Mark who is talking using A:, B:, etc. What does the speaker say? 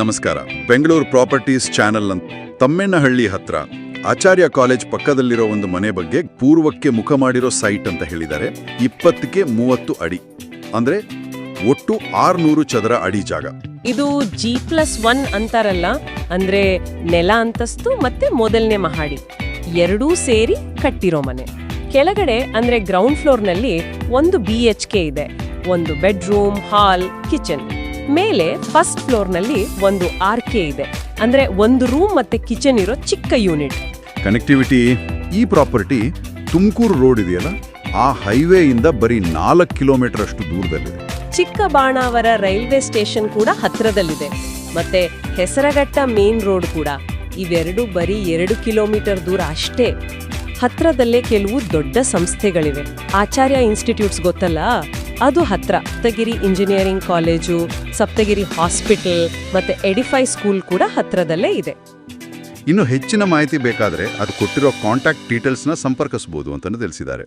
A: ನಮಸ್ಕಾರ. Bengaluru properties channel ಅಂತ ತಮ್ಮೆಣ್ಣಹಳ್ಳಿ ಹತ್ರ ಆಚಾರ್ಯ ಕಾಲೇಜ್ ಪಕ್ಕದಲ್ಲಿರೋ ಒಂದು ಮನೆ ಬಗ್ಗೆ ಪೂರ್ವಕ್ಕೆ ಮುಖ ಮಾಡಿರೋ ಸೈಟ್ ಅಂತ ಹೇಳಿದ್ದಾರೆ. ಇಪ್ಪತ್ತಕ್ಕೆ ಮೂವತ್ತು ಅಡಿ. ಅಂದ್ರೆ ಒಟ್ಟು ಆರ್ನೂರು ಚದರ ಅಡಿ ಜಾಗ.
B: ಇದು ಜಿ ಪ್ಲಸ್ ಒನ್ ಅಂತಾರಲ್ಲ, ಅಂದ್ರೆ ನೆಲ ಅಂತಸ್ತು ಮತ್ತೆ ಮೊದಲನೇ ಮಹಡಿ. ಎರಡೂ ಸೇರಿ ಕಟ್ಟಿರೋ ಮನೆ. ಕೆಳಗಡೆ ಅಂದ್ರೆ ಗ್ರೌಂಡ್ ಫ್ಲೋರ್ನಲ್ಲಿ ಒಂದು ಬಿ ಎಚ್ ಕೆ ಇದೆ. ಒಂದು ಬೆಡ್ರೂಮ್ ಹಾಲ್ ಕಿಚನ್ ಮೇಲೆ ಫಸ್ಟ್ ಫ್ಲೋರ್ನಲ್ಲಿ ಒಂದು ಆರ್ ಕೆ ಇದೆ. ಅಂದ್ರೆ ಒಂದು ರೂಮ್ ಮತ್ತೆ ಕಿಚನ್ ಇರೋ ಚಿಕ್ಕ ಯೂನಿಟ್
A: ಕನೆಕ್ಟಿವಿಟಿ ಈ ಪ್ರಾಪರ್ಟಿ ತುಮಕೂರು ರೋಡ್ ಇದೆಯಲ್ಲ? ಆ ಹೈವೇ ಇಂದ ಬರೀ ನಾಲ್ಕು ಕಿಲೋಮೀಟರ್ ಅಷ್ಟು ದೂರದಲ್ಲಿದೆ
B: ಚಿಕ್ಕಬಾಣಾವರ ರೈಲ್ವೆ ಸ್ಟೇಷನ್ ಕೂಡ ಹತ್ತಿರದಲ್ಲಿದೆ ಮತ್ತೆ ಹೆಸರಘಟ್ಟ ಮೇನ್ ರೋಡ್ ಕೂಡ. ಇವೆರಡು ಬರೀ ಎರಡು ಕಿಲೋಮೀಟರ್ ದೂರ ಅಷ್ಟೇ. ಹತ್ರದಲ್ಲೇ ಕೆಲವು ದೊಡ್ಡ ಸಂಸ್ಥೆಗಳಿವೆ. ಆಚಾರ್ಯ ಇನ್ಸ್ಟಿಟ್ಯೂಟ್ಸ್ ಗೊತ್ತಲ್ಲ? ಅದು ಹತ್ರ. Sapthagiri engineering college, Sapthagiri hospital ಮತ್ತೆ ಎಡಿಫೈ ಸ್ಕೂಲ್ ಕೂಡ ಹತ್ರದಲ್ಲೇ ಇದೆ.
A: ಇನ್ನು ಹೆಚ್ಚಿನ ಮಾಹಿತಿ ಬೇಕಾದರೆ ಅದು ಕೊಟ್ಟಿರೋ ಕಾಂಟ್ಯಾಕ್ಟ್ ಡೀಟೇಲ್ಸ್ನ ಸಂಪರ್ಕಿಸಬಹುದು ಅಂತಲೂ ತಿಳಿಸಿದ್ದಾರೆ.